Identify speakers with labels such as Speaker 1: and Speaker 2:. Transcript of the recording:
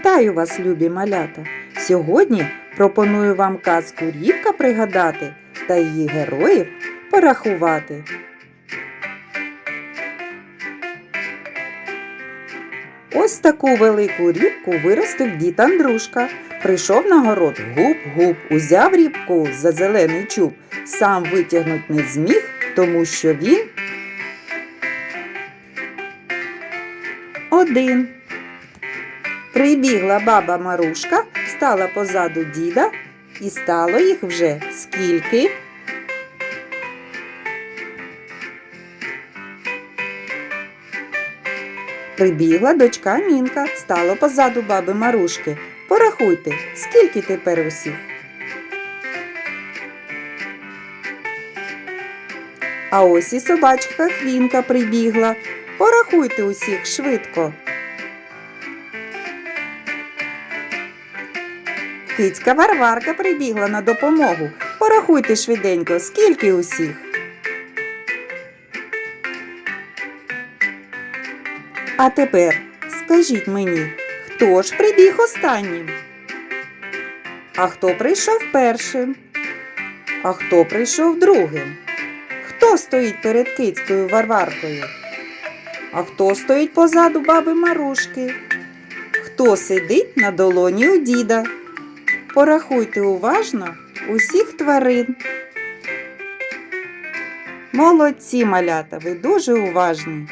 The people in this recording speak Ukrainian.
Speaker 1: Вітаю вас, любі малята! Сьогодні пропоную вам казку Рібка пригадати та її героїв порахувати. Ось таку велику рібку виростив дід Андрушка. Прийшов на город гуп-гуп, узяв рібку за зелений чуб, сам витягнуть не зміг, тому що він один. Прибігла баба Марушка, стала позаду діда, і стало їх вже скільки? Прибігла дочка Мінка, стала позаду баби Марушки. Порахуйте, скільки тепер усіх? А ось і собачка Хвінка прибігла. Порахуйте усіх швидко. Кицька Варварка прибігла на допомогу. Порахуйте швиденько, скільки усіх. А тепер скажіть мені, хто ж прибіг останнім? А хто прийшов першим? А хто прийшов другим? Хто стоїть перед кицькою Варваркою? А хто стоїть позаду баби Марушки? Хто сидить на долоні у діда? Порахуйте уважно усіх тварин. Молодці малята, ви дуже уважні.